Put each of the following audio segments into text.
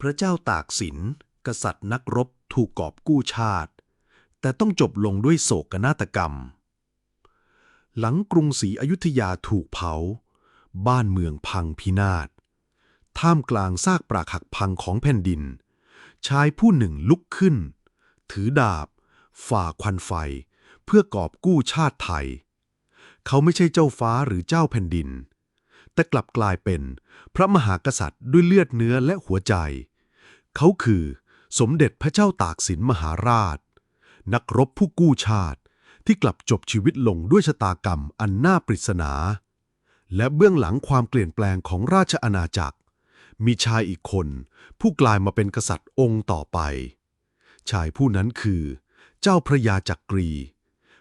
พระเจ้าตากสิน กษัตริย์นักรบถูกกอบกู้ชาติ แต่ต้องจบลงด้วยโศกนาฏกรรม หลังกรุงศรีอยุธยาถูกเผา บ้านเมืองพังพินาศ ท่ามกลางซากปรักหักพังของแผ่นดิน ชายผู้หนึ่งลุกขึ้น ถือดาบ ฝ่าควันไฟ เพื่อกอบกู้ชาติไทย เขาไม่ใช่เจ้าฟ้าหรือเจ้าแผ่นดินแต่กลับกลายเป็นพระมหากษัตริย์ด้วยเลือดเนื้อและหัวใจ เขาคือ สมเด็จพระเจ้าตากสินมหาราช นักรบผู้กู้ชาติ ที่กลับจบชีวิตลงด้วยชะตากรรมอันน่าปริศนา และเบื้องหลังความเปลี่ยนแปลงของราชอาณาจักร มีชายอีกคน ผู้กลายมาเป็นกษัตริย์องค์ต่อไป ชายผู้นั้นคือ เจ้าพระยาจักรี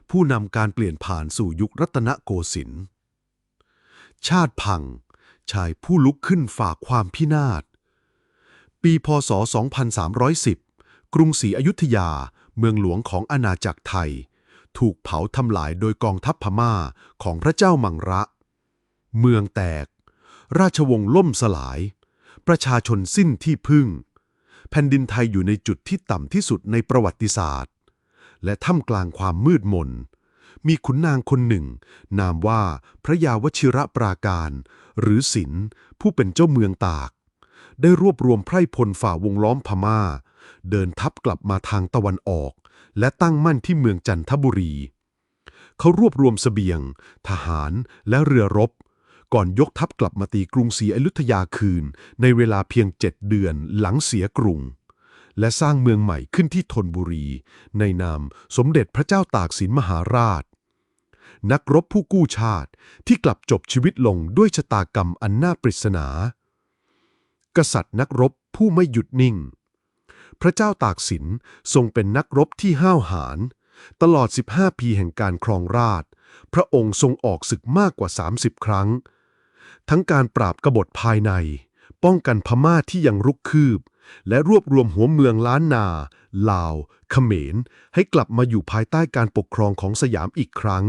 ผู้นำการเปลี่ยนผ่านสู่ยุครัตนโกสินทร์ชาติพัง ชายผู้ลุกขึ้นฝ่าความพินาศ ปีพศ 2310 กรุงศรีอยุธยา เมืองหลวงของอาณาจักรไทย ถูกเผาทำลายโดยกองทัพพม่าของพระเจ้ามังระ เมืองแตก ราชวงศ์ล่มสลาย ประชาชนสิ้นที่พึ่ง แผ่นดินไทยอยู่ในจุดที่ต่ำที่สุดในประวัติศาสตร์ และท่ามกลางความมืดมน มีขุนนางคนหนึ่ง นามว่าพระยาวชิระปราการ หรือศิลผู้เป็นเจ้าเมืองตาก ได้รวบรวมไพร่พลฝ่าวงล้อมพม่า เดินทัพกลับมาทางตะวันออก และตั้งมั่นที่เมืองจันทบุรี เขารวบรวมเสบียง ทหารและเรือรบ ก่อนยกทัพกลับมาตีกรุงศรีอยุธยาคืน ในเวลาเพียงเจ็ดเดือนหลังเสียกรุง และสร้างเมืองใหม่ขึ้นที่ธนบุรี ในนามสมเด็จพระเจ้าตากสินมหาราชนักรบผู้กู้ชาติที่กลับจบชีวิตลงด้วยชะตากรรมอันน่าปริศนา กษัตริย์นักรบผู้ไม่หยุดนิ่ง พระเจ้าตากสินทรงเป็นนักรบที่ห้าวหาญตลอด 15 ปีแห่งการครองราช พระองค์ทรงออกศึกมากกว่า 30 ครั้ง ทั้งการปราบกบฏภายใน ป้องกันพม่าที่ยังรุกคืบ และรวบรวมหัวเมืองล้านนา ลาว เขมร ให้กลับมาอยู่ภายใต้การปกครองของสยามอีกครั้ง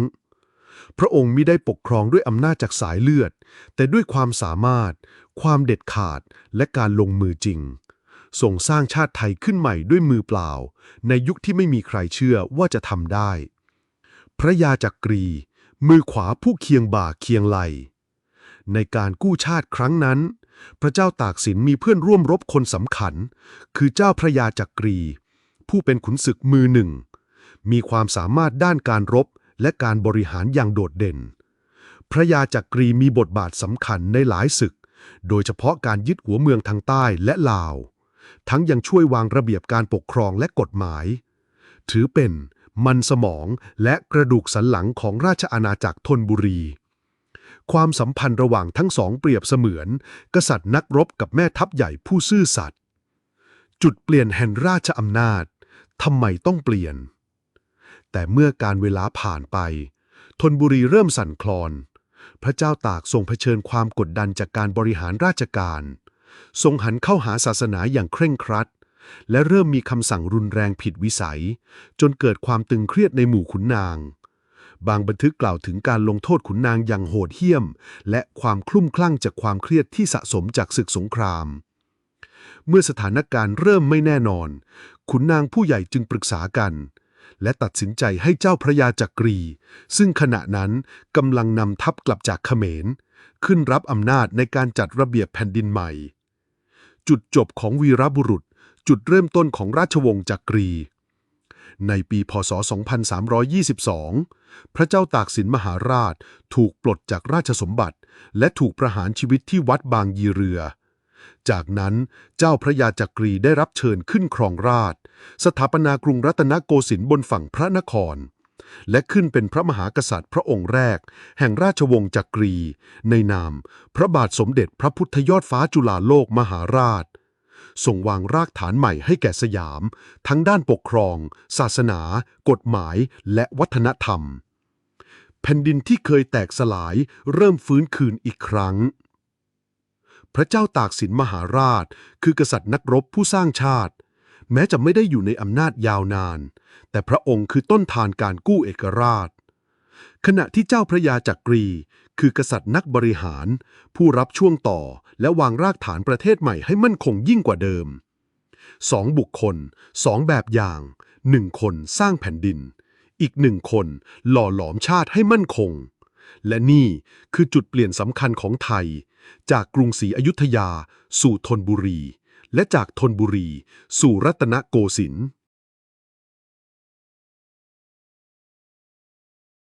พระองค์มิได้ปกครองด้วยอำนาจจากสายเลือด แต่ด้วยความสามารถ ความเด็ดขาดและการลงมือจริงทรงสร้างชาติไทยขึ้นใหม่ด้วยมือเปล่า ในยุคที่ไม่มีใครเชื่อว่าจะทำได้ พระยาจักรี มือขวาผู้เคียงบ่าเคียงไหล ในการกู้ชาติครั้งนั้น พระเจ้าตากสินมีเพื่อนร่วมรบคนสำคัญ คือเจ้าพระยาจักรี ผู้เป็นขุนศึกมือหนึ่ง มีความสามารถด้านการรบและการบริหารอย่างโดดเด่น พระยาจักรีมีบทบาทสำคัญในหลายศึก โดยเฉพาะการยึดหัวเมืองทางใต้และลาว ทั้งยังช่วยวางระเบียบการปกครองและกฎหมาย ถือเป็นมันสมองและกระดูกสันหลังของราชอาณาจักรธนบุรี ความสัมพันธ์ระหว่างทั้งสองเปรียบเสมือน กษัตริย์นักรบกับแม่ทัพใหญ่ผู้ซื่อสัตย์จุดเปลี่ยนแห่งราชอำนาจทำไมต้องเปลี่ยน แต่เมื่อการเวลาผ่านไปธนบุรีเริ่มสั่นคลอน พระเจ้าตากทรงเผชิญความกดดันจากการบริหารราชการ ทรงหันเข้าหาศาสนาอย่างเคร่งครัด และเริ่มมีคำสั่งรุนแรงผิดวิสัย จนเกิดความตึงเครียดในหมู่ขุนนาง บางบันทึกกล่าวถึงการลงโทษขุนนางอย่างโหดเหี้ยม และความคลุ่มคลั่งจากความเครียดที่สะสมจากศึกสงคราม เมื่อสถานการณ์เริ่มไม่แน่นอน ขุนนางผู้ใหญ่จึงปรึกษากัน และตัดสินใจให้เจ้าพระยาจักรี ซึ่งขณะนั้นกำลังนำทัพกลับจากเขมร ขึ้นรับอำนาจในการจัดระเบียบแผ่นดินใหม่ จุดจบของวีรบุรุษ จุดเริ่มต้นของราชวงศ์จักรี ในปีพศ 2322 พระเจ้าตากสินมหาราชถูกปลดจากราชสมบัติ และถูกประหารชีวิตที่วัดบางยีเรือ จากนั้นเจ้าพระยาจักรีได้รับเชิญขึ้นครองราช สถาปนากรุงรัตนโกสินทร์บนฝั่งพระนคร และขึ้นเป็นพระมหากษัตริย์พระองค์แรก แห่งราชวงศ์จักรี ในนาม พระบาทสมเด็จพระพุทธยอดฟ้าจุฬาโลกมหาราชทรงวางรากฐานใหม่ให้แก่สยาม ทั้งด้านปกครอง ศาสนา กฎหมาย และวัฒนธรรม แผ่นดินที่เคยแตกสลายเริ่มฟื้นคืนอีกครั้ง พระเจ้าตากสินมหาราช คือกษัตริย์นักรบผู้สร้างชาติ แม้จะไม่ได้อยู่ในอำนาจยาวนาน แต่พระองค์คือต้นทานการกู้เอกราช ขณะที่เจ้าพระยาจักรี คือกษัตริย์นักบริหาร ผู้รับช่วงต่อและวางรากฐานประเทศใหม่ให้มั่นคงยิ่งกว่าเดิมสองบุคคลสองแบบอย่างหนึ่งคนสร้างแผ่นดิน อีกหนึ่งคนหล่อหลอมชาติให้มั่นคง และนี่คือจุดเปลี่ยนสำคัญของไทย จากกรุงศรีอยุธยาสู่ธนบุรี และจากธนบุรี สู่รัตนโกสินทร์